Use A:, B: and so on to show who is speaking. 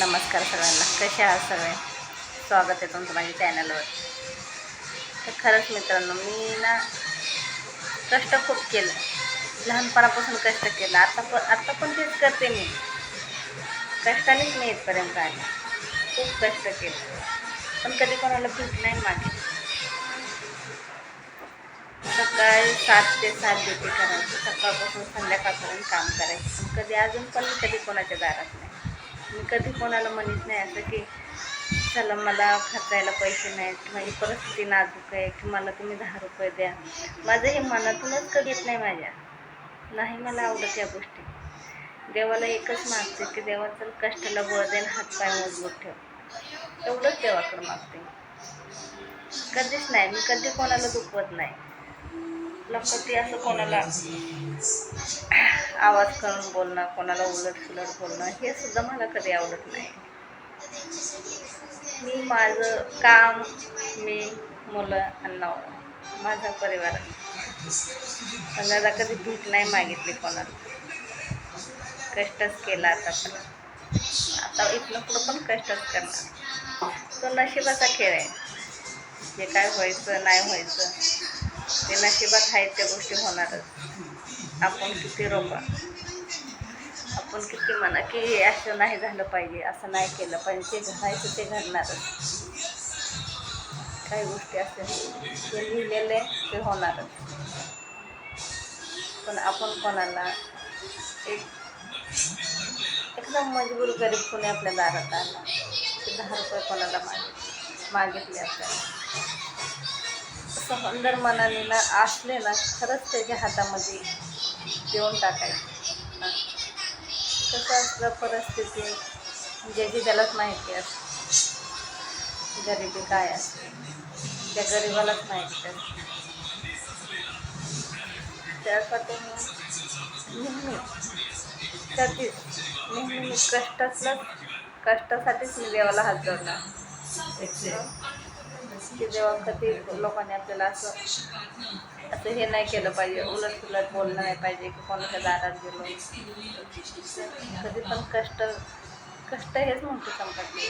A: नमस्कार सगळ्यांना. कसे आहात सगळे? स्वागत आहे तुमचं माझ्या चॅनलवर तर खरंच मित्रांनो मी ना कष्ट खूप केलं. लहानपणापासून कष्ट केलं. आता पण आत्ता पण तेच करते मी. कष्टानेच मी इथपर्यंत आले. खूप कष्ट केलं. पण कधी कोणाला भीक नाही मागे सकाळी सात ते सात ड्युटी करायची. सकाळपासून संध्याकाळपर्यंत काम करायचं. कधी अजून पण मी कधी कोणाच्या दारात नाही. मी कधी कोणाला म्हणत नाही असं की चला मला खर्चायला पैसे नाहीत माझी परिस्थिती नाजूक आहे की मला तुम्ही दहा रुपये द्या. माझं हे मनातूनच कधी येत नाही माझ्या. नाही मला आवडत या गोष्टी. देवाला एकच मागते की देवा चल कष्टाला बळ देण हातपाय मजबूत ठेव. एवढंच देवाकडं मागते कधीच नाही मी कधी कोणाला दुखवत नाही. लपती असं कोणाला आवाज करून बोलणं कोणाला उलट सुलट बोलणं हे सुद्धा मला कधी आवडत नाही. मी माझं काम मी मुलं आणि नवरा माझा परिवार. मला कधी भीक नाही मागितली कोणाला. कष्टच केला आता पण. आता इथलं पुढं पण कष्टच करणार. तो नशिबाचा खेळ आहे. जे काय व्हायचं नाही व्हायचं. ते नशिबात आहेत त्या गोष्टी होणारच. आपण किती रोपा आपण किती म्हणा की हे असं नाही झालं पाहिजे असं नाही केलं पाहिजे ते घडायचं ते घडणारच काही गोष्टी असतील ते लिहिलेले ते होणारच. पण आपण कोणाला एक एकदम मजबूर गरीब कोणी आपल्या दारात आला ते दहा रुपये कोणाला मागितले मागितले आपल्याला सुंदर मनाने ना असले ना खरंच त्याच्या हातामध्ये देऊन टाकायचं. हा. कसं असलं परिस्थिती ज्याची त्यालाच माहिती असते. गरिबी काय असते? त्या गरिबालाच माहिती असते. त्यासाठी मी नेहमी कधीच नेहमी मी कष्टासाठीच मी देवाला हात जोडला की जेव्हा कधी लोकांनी आपल्याला असं असं हे नाही केलं पाहिजे उलट उलट बोलणं नाही पाहिजे की कोणाच्या दारात गेलो. कधी पण कष्ट कष्ट हेच म्हणतो संपत्ती